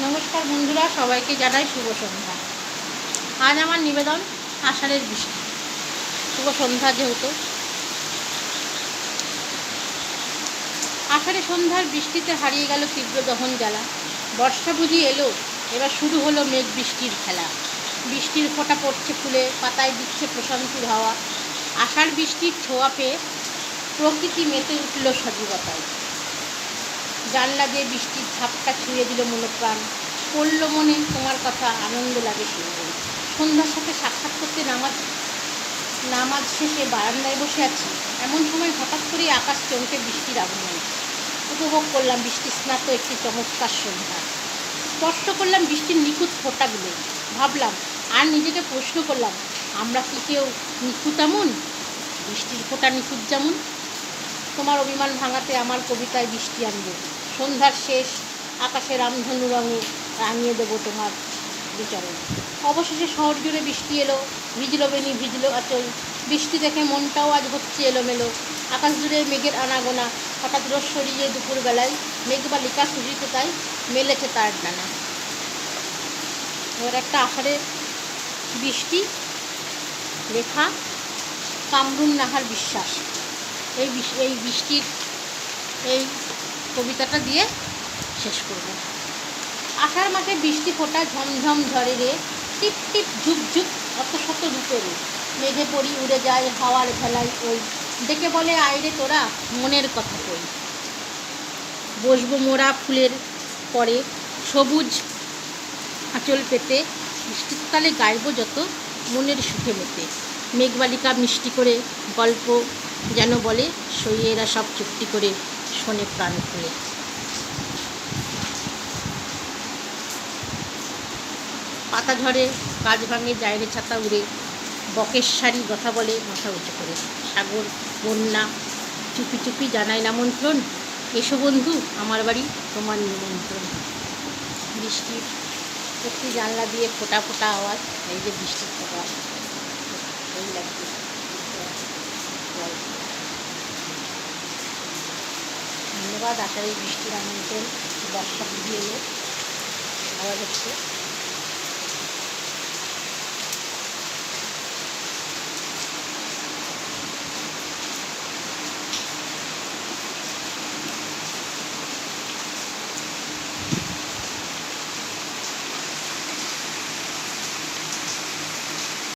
নমস্কার বন্ধুরা, সবাইকে জানাই শুভ সন্ধ্যা। আজ আমার নিবেদন আষাঢ়ের বৃষ্টি। শুভ সন্ধ্যা যেহেতু। আষাঢ়ে সন্ধ্যার বৃষ্টিতে হারিয়ে গেল তীব্র দহন জ্বালা। বর্ষা বুঝি এলো, এবার শুরু হলো মেঘ বৃষ্টির খেলা। বৃষ্টির ফোঁটা পড়ছে ফুলে, পাতায় দিচ্ছে প্রশান্তির হাওয়া। আষাঢ় বৃষ্টির ছোঁয়া পেয়ে প্রকৃতি মেতে উঠল সজীবতায়। জানলা দিয়ে বৃষ্টির ঝাপটা ছুঁয়ে দিল মনোপ্রাণ। পড়ল মনে তোমার কথা আনন্দ লাগে শুনবে সন্ধ্যার সাথে সাক্ষাৎ করতে নামাজ নামাজ শেষে বারান্দায় বসে আছি। এমন সময় হঠাৎ করেই আকাশ চমকে বৃষ্টির আগমন। উপভোগ করলাম বৃষ্টি স্নাত একটি চমৎকার সন্ধ্যা। স্পর্শ করলাম বৃষ্টির নিখুঁত ফোঁটাগুলো। ভাবলাম, আর নিজেকে প্রশ্ন করলাম, আমরা কি কেউ নিখুঁত এমন? বৃষ্টির ফোঁটা নিখুঁত যেমন? তোমার অভিমান ভাঙাতে আমার কবিতায় বৃষ্টি আনব। সন্ধ্যার শেষ, আকাশে রামধনু রঙে রাঙিয়ে দেবো তোমার বিচরণ। অবশেষে শহর জুড়ে বৃষ্টি এলো, ভিজলো বেনি ভিজলো আচল। বৃষ্টি দেখে মনটাও আজ হচ্ছে এলোমেলো। আকাশ জুড়ে মেঘের আনাগোনা, হঠাৎ রোদ সরিয়ে দুপুরবেলায় মেঘবালিকা খুশিতে তাই মেলেছে তার ডানা। এবার একটা আষাঢ়ে বৃষ্টি লেখা কামরুন নাহার বিশ্বাস। এই এই বৃষ্টির, এই কবিতাটা দিয়ে শেষ করব। আষাঢ় মাসে বৃষ্টি ফোটা ঝমঝম ঝরে রে, টিপ টিপ ঝুপ ঝুপ অত শত রূপে রে। মেঘে পড়ি উড়ে যায় হাওয়ার ভেলায় ওই, ডেকে বলে আইরে তোরা, মনের কথা কই। বসবো মোরা ফুলের পরে, সবুজ আঁচল পেতে, বৃষ্টির তালে গাইব যত মনের সুখে মেতে। মেঘবালিকা মিষ্টি করে গল্প যেন বলে, সইয়েরা সব চুক্তি করে। শোনে প্রাণ খুলে পাতা ঝরে গাছ ভাঙে জায়রে ছাতা উড়ে শাড়ি কথা বলে, মাথা উঁচু করে। সাগর, বন্যা, চুপি চুপি জানায় নামন্ত্রণ এসো বন্ধু, আমার বাড়ি, তোমার নিমন্ত্রণ। বৃষ্টির একটি জানলা দিয়ে ফোটা ফোটা আওয়াজ, এই যে বৃষ্টির ফোটা এই লাগছে। ধন্যবাদ। আশা করি বৃষ্টির আমন্ত্রণ বর্ষা এলো আওয়াজ হচ্ছে